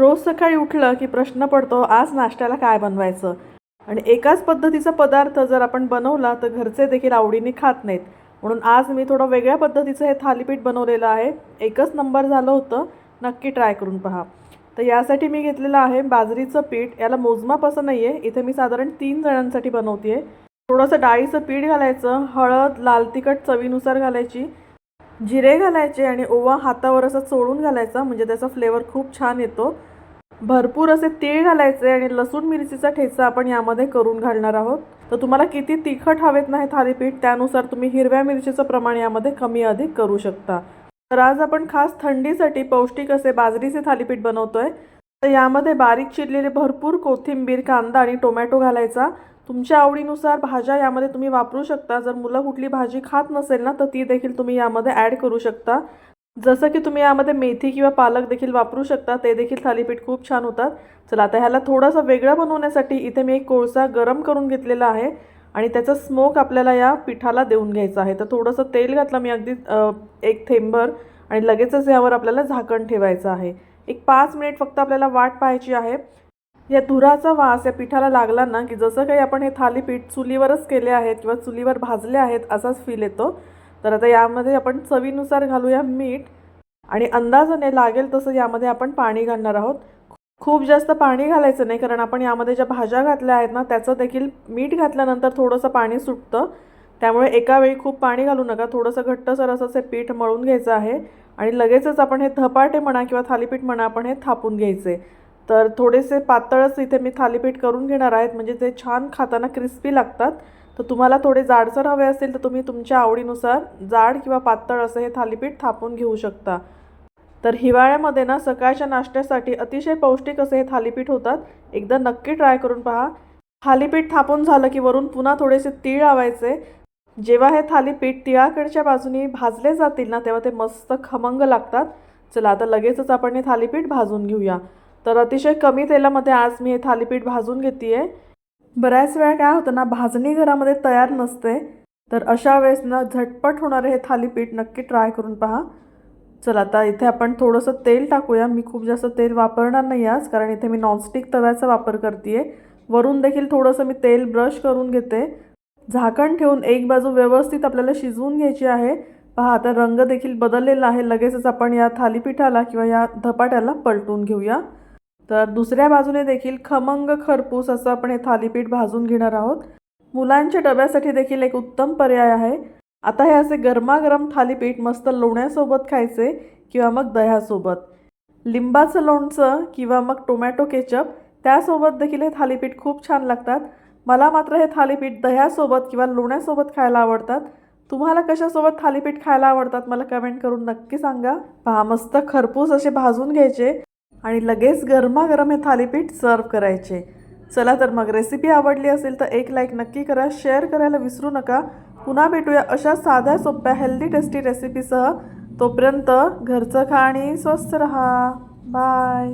रोज सकाळी उठलं की प्रश्न पडतो आज नाश्त्याला काय बनवायचं? आणि एकाच पद्धतीचा पदार्थ जर आपण बनवला तर घरचे देखील आवडीने खात नाहीत. म्हणून आज मी थोडं वेगळ्या पद्धतीचं हे थालीपीठ बनवलेलं आहे. एकच नंबर झालं होतं. नक्की ट्राय करून पहा. तर यासाठी मी घेतलेलं आहे बाजरीचं पीठ. याला मोजमाप असं नाही आहे इथे मी साधारण तीन जणांसाठी बनवते आहे थोडंसं डाळीचं पीठ घालायचं. हळद लाल तिखट चवीनुसार घालायची. जिरे घालायचे आणि ओवा हातावर असं चोळून घालायचा. म्हणजे त्याचा फ्लेवर खूप छान येतो. भरपूर असे तीळ घालायचे आणि लसूण मिरचीचा ठेचा आपण यामध्ये करून घालणार आहोत. तर तुम्हाला किती तिखट हवेत नाही थालीपीठ त्यानुसार तुम्ही हिरव्या मिरचीचं प्रमाण यामध्ये कमी अधिक करू शकता. तर आज आपण खास थंडीसाठी पौष्टिक असे बाजरीचे थालीपीठ बनवतोय. तर यामध्ये बारीक चिरलेले भरपूर कोथिंबीर कांदा आणि टोमॅटो घालायचा. तुमच्या आवडीनुसार भाज्या यामध्ये तुम्ही वापरू शकता. जर मुलं कुठली भाजी खात नसेल ना तर ती देखील तुम्ही यामध्ये ॲड करू शकता. जसं की तुम्ही यामध्ये मेथी किंवा पालक देखील वापरू शकता ते देखील थालीपीठ खूप छान होतात. चला आता ह्याला थोडंसं वेगळं बनवण्यासाठी इथे मी एक कोळसा गरम करून घेतलेला आहे आणि त्याचा स्मोक आपल्याला या पिठाला देऊन घ्यायचा आहे. तर थोडंसं तेल घातलं मी अगदी एक थेंबर आणि लगेचच यावर आपल्याला झाकण ठेवायचं आहे. एक पाच मिनिट फक्त आपल्याला वाट पाहायची आहे. या धुराचा वास या पिठाला लागला ना की जसं काही आपण हे थालीपीठ चुलीवरच केले आहेत किंवा चुलीवर भाजले आहेत असाच फील येतो. तर आता यामध्ये आपण चवीनुसार घालूया मीठ. आणि अंदाजाने लागेल तसं यामध्ये आपण पाणी घालणार आहोत. खूप जास्त पाणी घालायचं नाही कारण आपण यामध्ये ज्या भाज्या घातल्या आहेत ना त्याचं देखील मीठ घातल्यानंतर थोडंसं पाणी सुटतं. त्यामुळे एका वेळी खूप पाणी घालू नका. थोडंसं घट्टसर असं हे पीठ मळून घ्यायचं आहे. आणि लगेचच आपण हे धपाटे म्हणा किंवा थालीपीठ म्हणा आपण हे थापून घ्यायचे. तर थोडेसे पातळच इथे मी थालीपीठ करून घेणार आहेत. म्हणजे ते छान खाताना क्रिस्पी लागतात. तर तुम्हाला थोडे जाडसर हवे असेल तर तुम्ही तुमच्या आवडीनुसार जाड किंवा पातळ असं हे थालीपीठ थापून घेऊ शकता. तर हिवाळ्यामध्ये ना सकाळच्या नाश्त्यासाठी अतिशय पौष्टिक असे हे थालीपीठ होतात. एकदा नक्की ट्राय करून पहा. थालीपीठ थापून झालं की वरून पुन्हा थोडेसे तीळ लावायचे. जेव्हा हे थालीपीठ तिळाकडच्या बाजूनी भाजले जातील ना तेव्हा ते मस्त खमंग लागतात. चला आता लगेचच आपण हे थालीपीठ भाजून घेऊया. तर अतिशय कमी तेलामध्ये आज मी हे थालीपीठ भाजून घेते आहे बऱ्याच वेळा काय होतं ना भाजणी घरामध्ये तयार नसते तर अशा वेळेस ना झटपट होणारे हे थालीपीठ नक्की ट्राय करून पहा. चला आता इथे आपण थोडंसं तेल टाकूया. मी खूप जास्त तेल वापरणार नाही आज कारण इथे मी नॉनस्टिक तव्याचा वापर करते आहे वरून देखील थोडंसं मी तेल ब्रश करून घेते. झाकण ठेवून एक बाजू व्यवस्थित आपल्याला शिजवून घ्यायची आहे. पहा आता रंग देखील बदललेला आहे. लगेचच आपण या थालीपीठाला किंवा या धपाट्याला पलटून घेऊया. तर दुसऱ्या बाजूने देखील खमंग खरपूस असं आपण हे थालीपीठ भाजून घेणार आहोत. मुलांच्या डब्यासाठी देखील एक उत्तम पर्याय आहे. आता हे असे गरमागरम थालीपीठ मस्त लोण्यासोबत खायचे किंवा मग दह्यासोबत. लिंबाचं लोणचं किंवा मग टोमॅटो केचप त्यासोबत देखील हे थालीपीठ खूप छान लागतात. मला मात्र हे थालीपीठ दह्यासोबत किंवा लोण्यासोबत खायला आवडतात. तुम्हाला कशासोबत थालीपीठ खायला आवडतात मला कमेंट करून नक्की सांगा. पहा मस्त खरपूस असे भाजून घ्यायचे. आणि लगेच गरमागरम हे थालीपीठ सर्व करायचे. चला तर मग रेसिपी आवडली असेल तर एक लाईक नक्की करा शेअर करायला विसरू नका. पुन्हा भेटूया अशा साध्या सोप्या हेल्दी टेस्टी रेसिपीसह तोपर्यंत घरचं खा आणि स्वस्त रहा. बाय